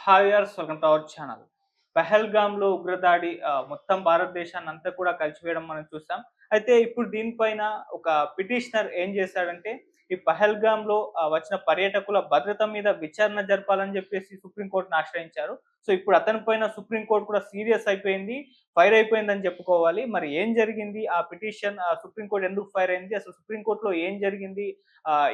హాయర్స్ welcome to our channel పహల్గామ్లో ఉగ్రదాడి మొత్తం భారతదేశాన్ని అంతా కూడా కలిసివేయడం మనం చూసాం. అయితే ఇప్పుడు దీనిపైన ఒక పిటిషనర్ ఏం చేశాడంటే ఈ పహల్గామ్లో వచ్చిన పర్యాటకుల భద్రత మీద విచారణ జరపాలని చెప్పేసి సుప్రీంకోర్టును ఆశ్రయించారు. సో ఇప్పుడు అతని పైన సుప్రీంకోర్టు కూడా సీరియస్ అయిపోయింది ఫైర్ అయిపోయిందని చెప్పుకోవాలి. మరి ఏం జరిగింది? ఆ పిటిషన్ సుప్రీంకోర్టు ఎందుకు ఫైర్ అయింది? అసలు సుప్రీంకోర్టులో ఏం జరిగింది?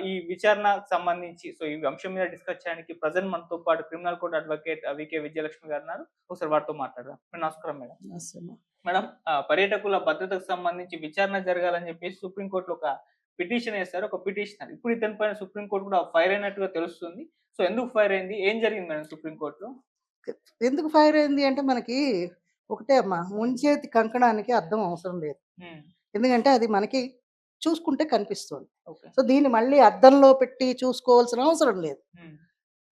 ఈ విచారణకు సంబంధించి సో ఈ అంశం మీద డిస్కస్ చేయడానికి ప్రజెంట్ మనతో పాటు criminal court advocate V K Vijayalakshmi garu ఉన్నారు. ఒకసారి వారితో మాట్లాడదాం. నమస్కారం మేడం. మేడం పర్యాటకుల భద్రతకు సంబంధించి విచారణ జరగాలని చెప్పేసి సుప్రీంకోర్టులో ఒక పిటిషన్ వేస్తారు ఒక పిటిషనర్. ఇప్పుడు ఇతని పైన సుప్రీంకోర్టు కూడా ఫైర్ అయినట్టుగా తెలుస్తుంది. సో ఎందుకు ఫైర్ అయింది? ఏం జరిగింది మేడం సుప్రీంకోర్టులో ఎందుకు ఫైర్ అయింది అంటే మనకి ఒకటే అమ్మా ముంచేతి కంకణానికి అర్థం అవసరం లేదు. ఎందుకంటే అది మనకి చూసుకుంటే కనిపిస్తుంది. సో దీన్ని మళ్ళీ అద్దంలో పెట్టి చూసుకోవాల్సిన అవసరం లేదు.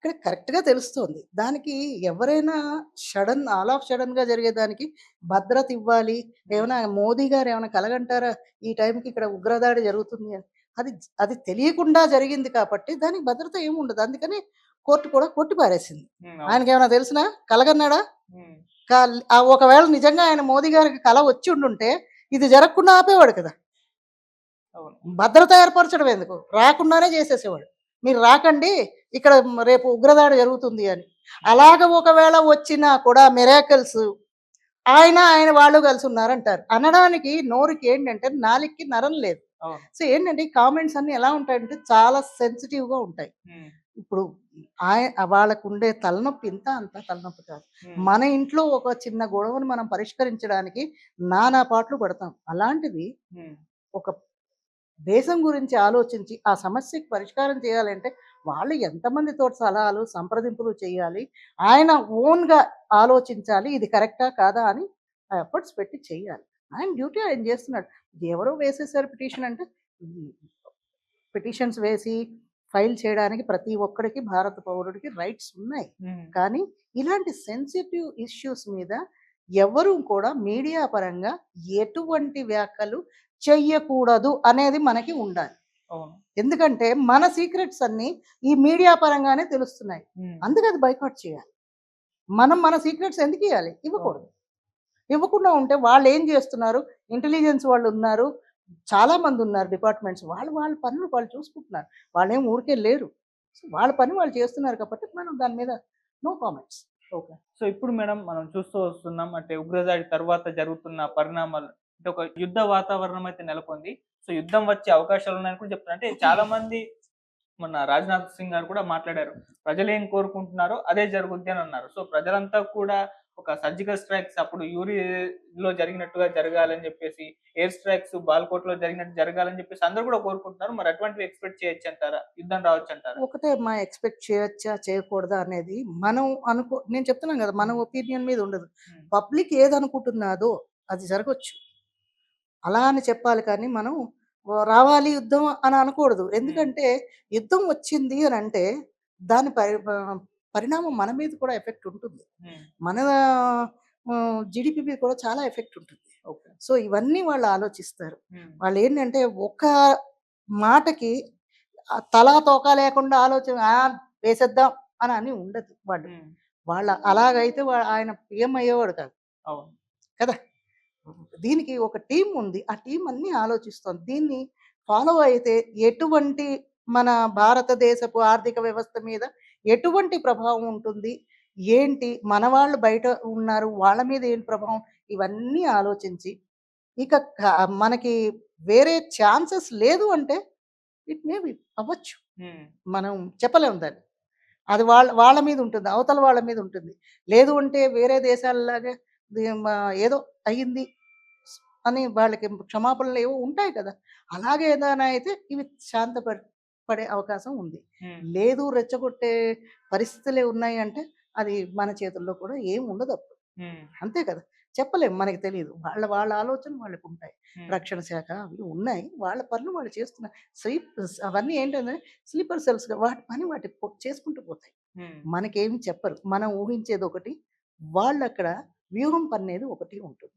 ఇక్కడ కరెక్ట్గా తెలుస్తుంది. దానికి ఎవరైనా సడన్ ఆల్ ఆఫ్ సడన్గా జరిగేదానికి భద్రత ఇవ్వాలి. ఏమైనా మోదీ గారు ఏమైనా కలగంటారా? ఈ టైంకి ఇక్కడ ఉగ్రదాడి జరుగుతుంది అని. అది అది తెలియకుండా జరిగింది కాబట్టి దానికి భద్రత ఏమి ఉండదు. అందుకని కోర్టు కూడా కొట్టి పారేసింది. ఆయనకి ఏమైనా తెలిసినా? కలగన్నాడా? ఒకవేళ నిజంగా ఆయన మోదీ గారికి కల వచ్చి ఉండుంటే ఇది జరగకుండా ఆపేవాడు కదా. భద్రత ఏర్పరచడం ఎందుకు? రాకుండానే చేసేసేవాడు. మీరు రాకండి ఇక్కడ రేపు ఉగ్రదాడి జరుగుతుంది అని. అలాగ ఒకవేళ వచ్చినా కూడా మిరాకల్స్ ఆయన ఆయన వాళ్ళు కలిసి ఉన్నారంటారు. అనడానికి నోరుకి ఏంటంటే నాలికి నరం లేదు. సో ఏంటంటే ఈ కామెంట్స్ అన్ని ఎలా ఉంటాయంటే చాలా sensitive గా ఉంటాయి ఇప్పుడు ఆయన వాళ్ళకు ఉండే తలనొప్పి ఇంత అంత తలనొప్పి కాదు. మన ఇంట్లో ఒక చిన్న గొడవను మనం పరిష్కరించడానికి నానా పాటలు పడతాం. అలాంటిది ఒక దేశం గురించి ఆలోచించి ఆ సమస్యకి పరిష్కారం చేయాలంటే వాళ్ళు ఎంతమందితో సలహాలు సంప్రదింపులు చేయాలి ఆయన ఓన్గా ఆలోచించాలి ఇది కరెక్టా కాదా అని ఎఫర్ట్స్ పెట్టి చేయాలి. ఆయన డ్యూటీ ఆయన చేస్తున్నాడు. ఎవరో వేసేసారు పిటిషన్ అంటే పిటిషన్స్ వేసి ఫైల్ చేయడానికి ప్రతి ఒక్కడికి భారత పౌరుడికి రైట్స్ ఉన్నాయి. కానీ ఇలాంటి సెన్సిటివ్ ఇష్యూస్ మీద ఎవరు కూడా మీడియా పరంగా ఎటువంటి వ్యాఖ్యలు చెయ్యకూడదు అనేది మనకి ఉండాలి. ఎందుకంటే మన సీక్రెట్స్ అన్ని ఈ మీడియా పరంగానే తెలుస్తున్నాయి. అందుకే అది బైకాట్ చేయాలి. మనం మన సీక్రెట్స్ ఎందుకు ఇవ్వాలి? ఇవ్వకూడదు. ఇవ్వకుండా ఉంటే వాళ్ళు ఏం చేస్తున్నారు? ఇంటెలిజెన్స్ వాళ్ళు ఉన్నారు. చాలా మంది ఉన్నారు డిపార్ట్మెంట్స్. వాళ్ళు వాళ్ళ పనులు వాళ్ళు చూసుకుంటున్నారు. వాళ్ళు ఏం ఊరికే లేరు. వాళ్ళ పని వాళ్ళు చేస్తున్నారు కాబట్టి మనం దాని మీద నో కామెంట్స్. ఓకే. సో ఇప్పుడు మేడం మనం చూస్తూ వస్తున్నాం అంటే ఉగ్రదాడి తర్వాత జరుగుతున్న పరిణామాలు అంటే ఒక యుద్ధ వాతావరణం అయితే నెలకొంది. సో యుద్ధం వచ్చే అవకాశాలు ఉన్నాయని కూడా చెప్తున్నారు అంటే చాలా మంది మొన్న రాజ్నాథ్ సింగ్ గారు కూడా మాట్లాడారు. ప్రజలు ఏం కోరుకుంటున్నారో అదే జరుగుద్ది అని అన్నారు. సో ప్రజలంతా కూడా ఒక సర్జికల్ స్ట్రైక్స్ అప్పుడు యూరి లో జరిగినట్టుగా జరగాలని చెప్పేసి ఎయిర్ స్ట్రైక్స్ బాల్కోట్లో జరిగినట్టు జరగాలని చెప్పేసి అందరూ కూడా కోరుకుంటున్నారు. మరి అటువంటివి ఎక్స్పెక్ట్ చేయొచ్చు అంటారా? యుద్ధం రావచ్చు అంటారా? ఒకటే మా ఎక్స్పెక్ట్ చేయొచ్చా చేయకూడదా అనేది మనం అనుకో నేను చెప్తున్నాను కదా మన ఒపీనియన్ మీద ఉండదు. పబ్లిక్ ఏదనుకుంటున్నాదో అది జరగచ్చు. అలా అని చెప్పాలి కానీ మనం "ఓ, రావాలి యుద్ధం అని అనకూడదు. ఎందుకంటే యుద్ధం వచ్చింది అని అంటే దాని పరి పరిణామం మన మీద కూడా ఎఫెక్ట్ ఉంటుంది. మన జిడిపి మీద కూడా చాలా ఎఫెక్ట్ ఉంటుంది. సో ఇవన్నీ వాళ్ళు ఆలోచిస్తారు. వాళ్ళు ఏంటంటే ఒక మాటకి తలా తోక లేకుండా ఆలోచన "ఆ, వేసేద్దాం అని అని ఉండదు వాళ్ళు. వాళ్ళ అలాగైతే ఆయన పిఎం అయ్యేవాడు కాదు. కదా? దీనికి ఒక టీం ఉంది. ఆ టీం అన్ని ఆలోచిస్తోంది. దీన్ని ఫాలో అయితే ఎటువంటి మన భారతదేశపు ఆర్థిక వ్యవస్థ మీద ఎటువంటి ప్రభావం ఉంటుంది? ఏంటి? మన వాళ్ళు బయట ఉన్నారు. వాళ్ళ మీద ఏంటి ప్రభావం? ఇవన్నీ ఆలోచించి ఇక మనకి వేరే ఛాన్సెస్ లేదు అంటే ఇట్ మే బి అవ్వచ్చు. మనం చెప్పలేము దాన్ని. అది వాళ్ళ వాళ్ళ మీద ఉంటుంది. అవతల వాళ్ళ మీద ఉంటుంది. లేదు అంటే వేరే దేశాలలాగా ఏదో అయ్యింది అని వాళ్ళకి క్షమాపణలు ఏవో ఉంటాయి కదా. అలాగే ఏదైనా అయితే ఇవి శాంతపడి పడే అవకాశం ఉంది. లేదు రెచ్చగొట్టే పరిస్థితులే ఉన్నాయి అంటే అది మన చేతుల్లో కూడా ఏం ఉండదు అప్పుడు. అంతే కదా. చెప్పలేం మనకి తెలియదు వాళ్ళ వాళ్ళ ఆలోచన వాళ్ళకి ఉంటాయి. రక్షణ శాఖ అవి ఉన్నాయి. వాళ్ళ పనులు వాళ్ళు చేస్తున్నారు స్లీప్ అవన్నీ ఏంటంటే స్లీపర్ సెల్స్ వాటి పని వాటి చేసుకుంటూ పోతాయి. మనకేమి చెప్పరు. మనం ఊహించేది ఒకటి. వాళ్ళు అక్కడ వ్యూహం పన్నేది ఒకటి ఉంటుంది.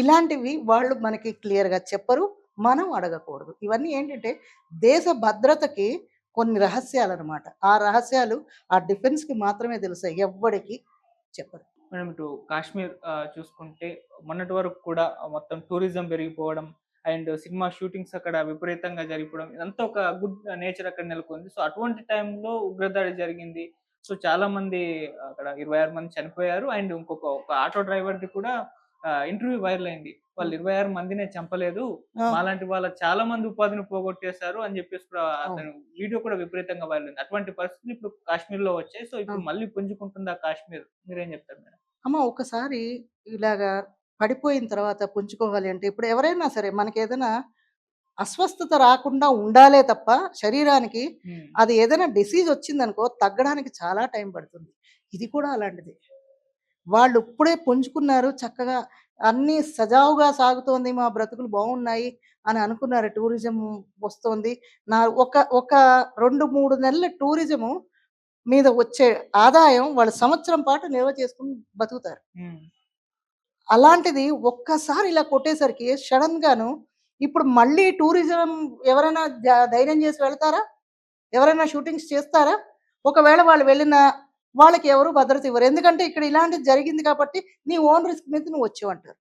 ఇలాంటివి వాళ్ళు మనకి క్లియర్గా చెప్పరు మనం అడగకూడదు. ఇవన్నీ ఏంటంటే దేశ భద్రతకి కొన్ని రహస్యాలు అనమాట ఆ రహస్యాలు ఆ డిఫెన్స్కి మాత్రమే తెలుస్తాయి ఎవ్వడికి చెప్పరు. మనం ఇటు కాశ్మీర్ చూసుకుంటే మొన్నటి వరకు కూడా మొత్తం టూరిజం పెరిగిపోవడం అండ్ సినిమా షూటింగ్స్ అక్కడ విపరీతంగా జరిగిపోవడం ఇదంతా ఒక గుడ్ నేచర్ అక్కడ నెలకొంది. సో అటువంటి టైంలో ఉగ్రదాడి జరిగింది. సో చాలా మంది అక్కడ ఇరవై ఆరు మంది చనిపోయారు. అండ్ ఇంకొక ఒక ఆటో డ్రైవర్ ది కూడా ఇంటర్వ్యూ వైరల్ అయింది. వాళ్ళు ఇరవై ఆరు మందినే చంపలేదు. ఆ, మాలాంటి వాళ్ళ చాలా మంది ఉపాధిని పోగొట్టేశారు అని చెప్పేసి కూడా. అతను వీడియో కూడా విపరీతంగా వైరల్ అయింది. అటువంటి పరిస్థితులు ఇప్పుడు కాశ్మీర్లో వచ్చాయి. సో ఇప్పుడు. మళ్ళీ పుంజుకుంటుందా కాశ్మీర్? మీరేం చెప్తారు మేడం? అమ్మ ఒకసారి ఇలాగా పడిపోయిన తర్వాత పుంజుకోవాలి అంటే ఇప్పుడు ఎవరైనా సరే మనకి ఏదైనా అస్వస్థత రాకుండా ఉండాలే తప్ప శరీరానికి అది ఏదైనా డిసీజ్ వచ్చిందనుకో తగ్గడానికి చాలా టైం పడుతుంది. ఇది కూడా అలాంటిది. వాళ్ళు ఇప్పుడే పుంజుకున్నారు చక్కగా అన్నీ సజావుగా సాగుతోంది మా బ్రతుకులు బాగున్నాయి అని అనుకున్నారు టూరిజం వస్తోంది. నా ఒక ఒక రెండు మూడు నెలల టూరిజము మీద వచ్చే ఆదాయం వాళ్ళు సంవత్సరం పాటు నిల్వ చేసుకుని బతుకుతారు. అలాంటిది ఒక్కసారి ఇలా కొట్టేసరికి సడన్ గాను ఇప్పుడు మళ్ళీ టూరిజం ఎవరైనా ధైర్యం చేసి వెళ్తారా? ఎవరైనా షూటింగ్స్ చేస్తారా? ఒకవేళ వాళ్ళు వెళ్ళిన వాళ్ళకి ఎవరు భద్రత ఇవ్వరు. ఎందుకంటే ఇక్కడ ఇలాంటిది జరిగింది కాబట్టి నీ ఓన్ రిస్క్ మీద నువ్వు వచ్చేవంటారు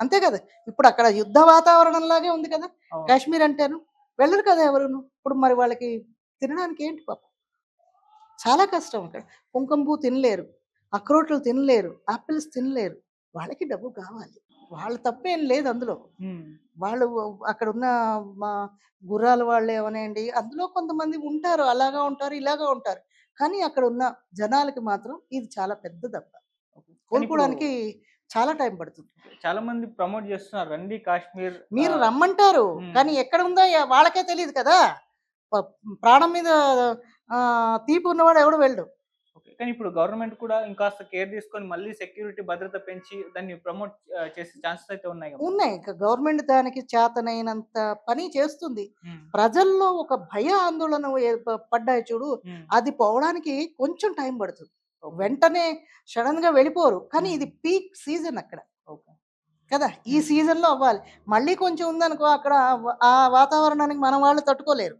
అంతే కదా? ఇప్పుడు అక్కడ యుద్ధ వాతావరణం లాగే ఉంది కదా. కాశ్మీర్ అంటేను వెళ్ళరు కదా ఎవరును? ఇప్పుడు మరి వాళ్ళకి తినడానికి ఏంటి పాపం? చాలా కష్టం అక్కడ. కుంకుమ పువ్వు తినలేరు. అక్రోట్లు తినలేరు. ఆపిల్స్ తినలేరు. వాళ్ళకి డబ్బు కావాలి. వాళ్ళ తప్పేం లేదు అందులో. వాళ్ళు అక్కడ ఉన్న మా గుర్రాల వాళ్ళు ఏమనేయండి అందులో కొంతమంది ఉంటారు అలాగా ఉంటారు ఇలాగా ఉంటారు. కానీ అక్కడ ఉన్న జనాలకి మాత్రం ఇది చాలా పెద్ద దెబ్బ. కోలుకోవడానికి చాలా టైం పడుతుంది. చాలా మంది ప్రమోట్ చేస్తున్నారు. రండి కాశ్మీర్ మీరు రమ్మంటారు మ్మ్. కానీ ఎక్కడ ఉందో వాళ్ళకే తెలియదు కదా. ప్రాణం మీద ఆ, తీపి ఉన్నవాడు ఎవడు వెళ్ళడు. కానీ ఇప్పుడు గవర్నమెంట్ కూడా ఇంకాస్త కేర్ తీసుకొని మళ్ళీ సెక్యూరిటీ భద్రత పెంచి దాన్ని ప్రమోట్ చేసే ఛాన్సెస్ అయితే ఉన్నాయి ఉన్నాయి. ఇంకా గవర్నమెంట్ దానికి చేతనైనంత పని చేస్తుంది. ప్రజల్లో ఒక భయ ఆందోళన పడ్డాయి చూడు అది పోవడానికి కొంచెం టైం పడుతుంది. వెంటనే సడన్గా వెళ్ళిపోరు. కానీ ఇది పీక్ సీజన్ అక్కడ. కదా ఈ. సీజన్లో అవ్వాలి. మళ్ళీ కొంచెం ఉందనుకో అక్కడ ఆ- వాతావరణానికి మన వాళ్ళు తట్టుకోలేరు.